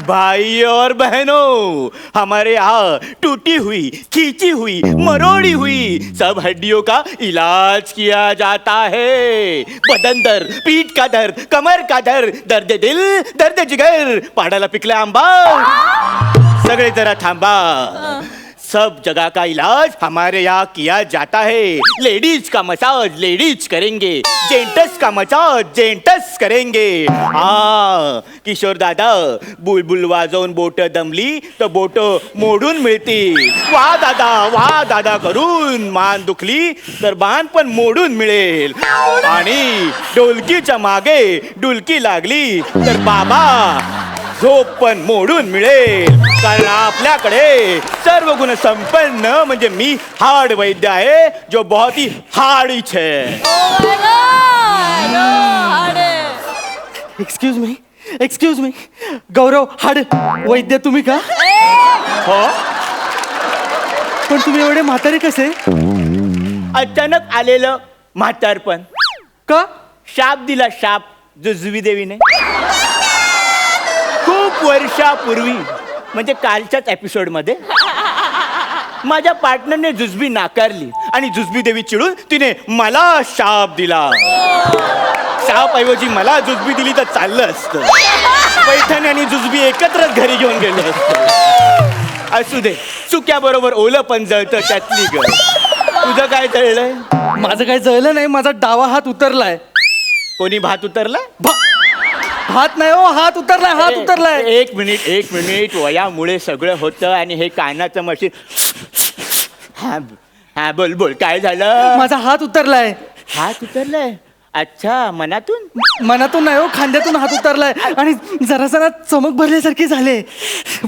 भाई और बहनों हमारे यहाँ टूटी हुई खींची हुई मरोड़ी हुई सब हड्डियों का इलाज किया जाता है। बदन दर्द पीठ का दर्द कमर का दर्द दर्द दिल दर्द जिगर पाडाला पिकला आंबा। सगळे जरा थांबा। सब जगह का इलाज हमारे यहाँ किया जाता है। लेडीज का मसाज लेडीज करेंगे। जेंटस का मसाज जेंटस करेंगे। हा किशोर दादा बुलबुल वाजवून बोट दमली तर बोट मोडून मिळतील वा दादा वा दादा करून मान दुखली तर मान पण मोडून मिळेल आणि डोलकीच्या मागे डुलकी लागली तर बाबा झोप पण मोडून मिळेल कारण आपल्याकडे सर्व गुण संपन्न म्हणजे मी हाड वैद्य आहे जो बहुत ही हाडीच है excuse me excuse me Gaurav हाड वैद्य तुम्ही का? हो? पण तुम्ही एवढे म्हातारे कसे? अचानक आलेलं म्हातारपण. का? शाप दिला शाप जुजवी देवीने. खूप वर्षापूर्वी म्हणजे कालच्याच एपिसोडमध्ये. माझ्या पार्टनरने जुजबी नाकारली आणि जुजबी देवी चिडून तिने मला शाप दिला. शाप ऐवजी मला जुजबी दिली तर चाललं असतं. पैठणी आणि जुजबी एकत्रच घरी घेऊन गेले असते. असू दे चुक्याबरोबर ओलं पण जळतं त्यातली ग. तुझं काय जळलंय? माझं काही जळलं नाही माझा डावा हात उतरलाय. कोणी भात उतरला? भा- हात नाही हो हात उतरलाय हात उतरलाय. एक मिनिट एक मिनिट. वयामुळे सगळं होतं आणि हे कानाचं मशीन हा हा बोल बोल काय झालं? माझा हात उतरलाय. हात उतरलाय? अच्छा मनातून? मनातून नाही हो खांद्यातून हात उतरलाय. आणि जरा जरा चमक भरल्यासारखी झाले.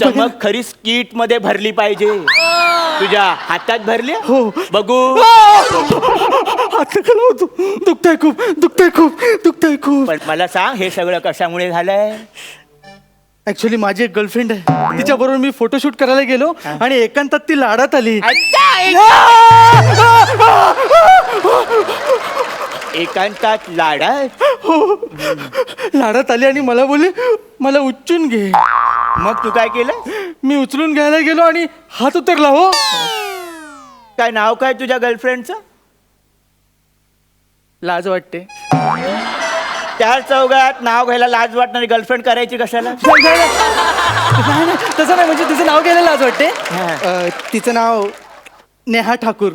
चमक खरी स्कीटमध्ये भरली पाहिजे. तुझ्या हातात भरली? हो. बघू. हात नका लावू. तू. दुखतंय खूप दुखतंय खूप दुखतंय खूप. पण मला सांग हे सगळं कशामुळे झालंय? ऍक्च्युली माझी एक गर्लफ्रेंड आहे. तिच्या बरोबर मी फोटोशूट करायला गेलो आणि एकांतात ती लाडात आली. अच्छा, एक- एकांतात लाडा हो. लाडात आली आणि मला बोलली मला उचलून घे. मग तू काय केलं? मी उचलून घ्यायला गेलो आणि हात उतरला हो. काय नाव काय तुझ्या गर्लफ्रेंडचं लाज वाटते. त्या चौघात नाव घ्यायला लाज वाटणारी गर्लफ्रेंड करायची कशाला? नाही, नाही, नाही, नाही, तसं नाही म्हणजे तिचं नाव घ्यायला लाज वाटते. अं, तिचं नाव नेहा ठाकूर.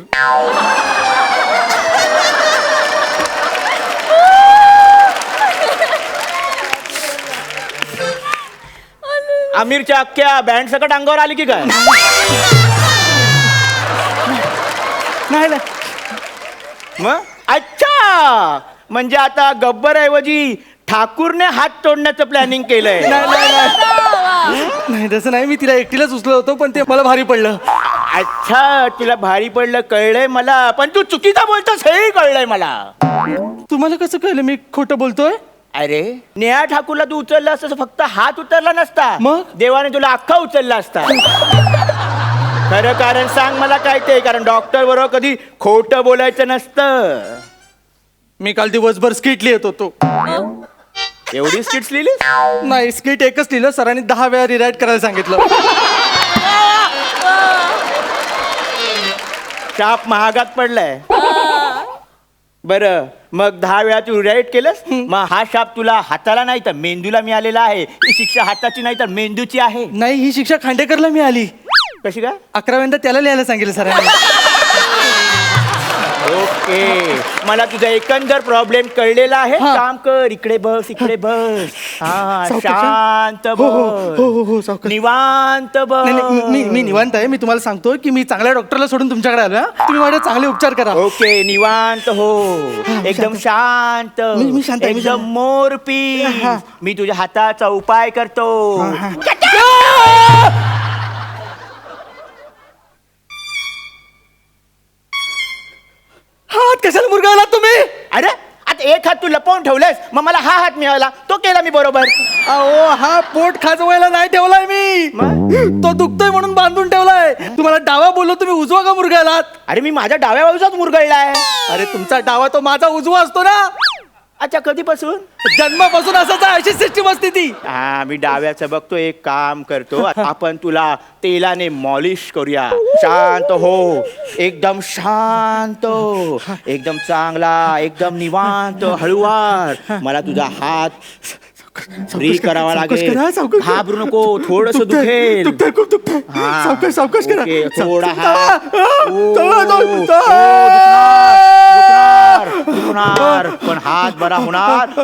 आमिरच्या अख्ख्या बँड सकट अंगावर आली की काय? नाही मग? अच्छा! म्हणजे आता गब्बर ऐवजी ठाकूरने हात तोडण्याचं प्लॅनिंग केलंय. नाही, नाही, नाही. नाही तसं नाही. मी तिला एकटीलाच उचलं होतं पण ते मला भारी पडलं. अच्छा तुला भारी पडलं कळलंय मला. पण तू चुकीचा बोलतोस हेही कळलंय मला. तुम्हाला कसं कळलं? मी खोटं बोलतोय? अरे. नेहा ठाकूरला तू उचलला असता फक्त हात उचलला नसता. मग? देवाने तुला अख्खा उचलला असता. खरं कारण सांग मला काय ते कारण डॉक्टर बरोबर कधी खोटं बोलायचं नसतं. मी काल दिवसभर स्किट लिहित होतो. एवढी स्किट्स लिहिली नाही स्किट एकच लिहिलं सरांनी दहा वेळा रिराईट करायला सांगितलं. शाप महागात पडलाय. बर मग दहा वेळा तू राईट केलंस मग हा शाप तुला हाताला नाही तर मेंदूला मिळालेला आहे. ही शिक्षा हाताची नाही तर मेंदूची आहे. नाही ही शिक्षा खांडेकरला मिळाली. कशी काय अकराव्यांदा त्याला लिहायला सांगितलं सरांनी. ओके. मला तुझा एकंदर प्रॉब्लेम कळलेला आहे. हा. काम कर. इकडे बस इकडे बस. हा. सावकाश. शांत हो, हो, हो, हो, हो, बस सावकाश. निवांत नाही, नाही, मी- मी मी बस निवांत आहे. मी तुम्हाला सांगतो की मी चांगल्या डॉक्टरला सोडून तुमच्याकडे आलो हा. तुम्ही माझे चांगले उपचार करा. ओके निवांत हो. हा, एकदम शांत. मी- मी शांत आहे, मी एकदम शांत. मोरपी हा. मी तुझ्या हाताचा उपाय करतो. हात कशाला मुरगावला तुम्ही? अरे आता एक हात तू लपवून ठेवलेस मग मला हा हात मिळाला तो केला मी बरोबर. अहो हा पोट खाजवायला नाही ठेवलाय मी. तो दुखतोय म्हणून बांधून ठेवलाय. तुम्हाला डावा बोललो तुम्ही उजवा का मुरगालात अरे मी माझ्या डाव्या बाजूचाच मुरगळलाय. अरे तुमचा डावा तो माझा उजवा असतो ना. अच्छा कधीपासून? जन्मापासून असंच आहे अशी सिस्टीम असते ती. हा मी डाव्याचं बघतो एक काम करतो. आपण तुला तेलाने मॉलिश करूया. शांत हो एकदम शांत. एकदम चांगला एकदम निवांत हळुवार. मला तुझा हात फ्री करावा सावकाश लागेल. करा, सावकाश करा. घाबरू नको थोडस दुखतंय, दुखेल. दुखतंय, खूप दुखतंय. हा. सावकाश सावकाश करा. ओके, थोडा हात. ओ, ओ. दुखणार, दुखणार पण हात बरा होणार.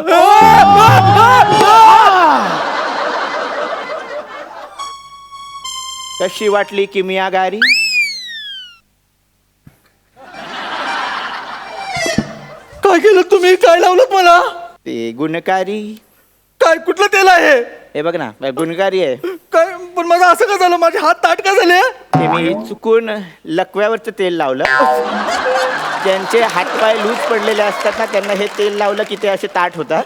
कशी वाटली किमिया गारी? काय केलं तुम्ही? काय लावलं मला? ते गुणकारी. काय कुठलं तेल आहे? हे बघ ना गुणकारी आहे. काय पण माझं असं का झालं? माझे हात ताट का झाले? ते मी चुकून लकव्यावरचं तेल लावलं. ज्यांचे हातपाय लूज पडलेले असतात ना त्यांना हे तेल लावलं की ते असे ताट होतात.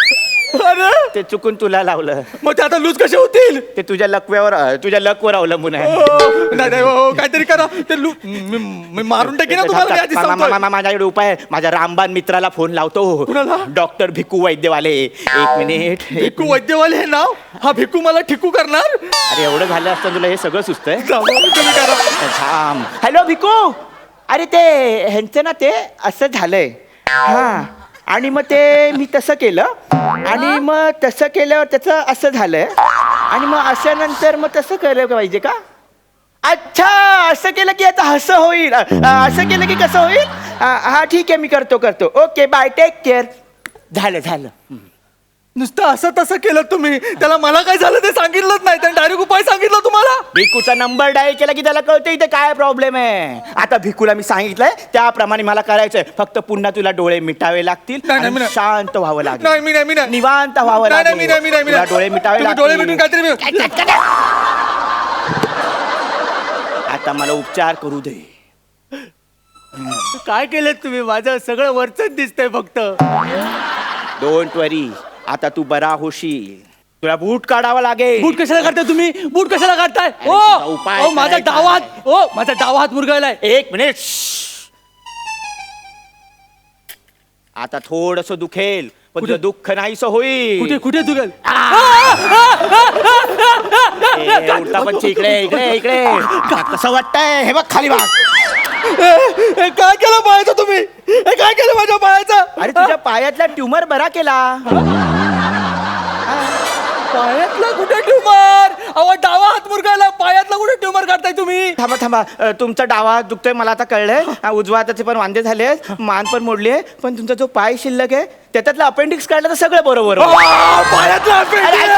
अरे! ते चुकून तुला लावलं. मग ते आता लूज कसे होतील? ते तुझ्या लकव्यावर तुझ्या लकवर अवलंबून आहे. ओ, नाही नाही हो, काहीतरी करा. ते लू मी मी मारून टाकेन ना तुम्हाला मी आधीच मा- मा- सांगतोय. मा- मा- माझ्याकडे उपाय आहे. माझ्या रामबान मित्राला फोन लावतो. कुणाला? डॉक्टर भिकू वैद्यवाले. एक मिनिट. भिकू वैद्यवाले हे नाव? हा भिकू मला ठिकू करणार? अरे एवढं झालं असतं तुला हे सगळं सुचतंय? जावा, तुम्ही करा. थांब. हॅलो भिकू अरे ते ह्यांचं ना ते असं झालंय. हा. आणि मग ते मी तसं केलं. आणि मग तसं केल्यावर त्याचं असं झालंय. आणि मग अशा नंतर मग तसं केलं पाहिजे का? अच्छा! असं केलं की आता हसं होईल. अ, असं केलं की कसं होईल? हा हा, ठीक आहे मी करतो करतो. ओके बाय टेक केअर झालं झालं. नुसतं असं तसं केलं तुम्ही. त्याला मला काय झालं ते सांगितलंच नाही. त्याने डायरेक्ट उपाय सांगितला तुम्हाला? भिकूचा नंबर डायल केला की त्याला कळतं इथे काय प्रॉब्लेम आहे. आता भिकूला मी सांगितलंय त्याप्रमाणे मला करायचंय. फक्त पुन्हा तुला डोळे मिटावे लागतील नाही, नाही, आणि मी नाही. शांत व्हावं लागेल. नाही मी नाही मी नाही. निवांत व्हावं नाही, नाही, लागेल. मी नाही मी नाही मी तुला नाही. डोळे मिटावे तुम्ही डोळे लागतील. आता मला उपचार करू दे. काय केलं तुम्ही? माझं सगळं वरच दिसतंय फक्त. डोंट वरी आता तू बरा होशील तुला बूट काढावा लागेल बूट कशाला काढताय तुम्ही बूट कशाला काढताय ओ तुझा उपाय ओ माझा करायचा डावा हात ओ माझा डावा हात मुरगाळलाय एक मिनिट आता थोडस दुखेल पण तुझं दुःख नाहीस होईल कुठे कुठे तुगल ए, उलटा पण इकडे इकडे इकडे आता कसं वाटतंय हे बघ खाली बघ काय केलं पायाचं मी. काय केलं माझ्या पायाचं? अरे तुझ्या पायातला ट्युमर बरा केला. पायातला कुठे ट्युमर? अहो डावा हात मुरगायला पायातला कुठे ट्युमर काढताय तुम्ही? थांबा थांबा. तुमचा डावा हात दुखतोय मला आता कळलंय. उजवा त्याचे पण वांदे झाले मान पण मोडली पण तुमचा जो पाय शिल्लक आहे त्याच्यातला अपेंडिक्स काढला तर सगळं बरोबर होईल. आ, पायातला appendix!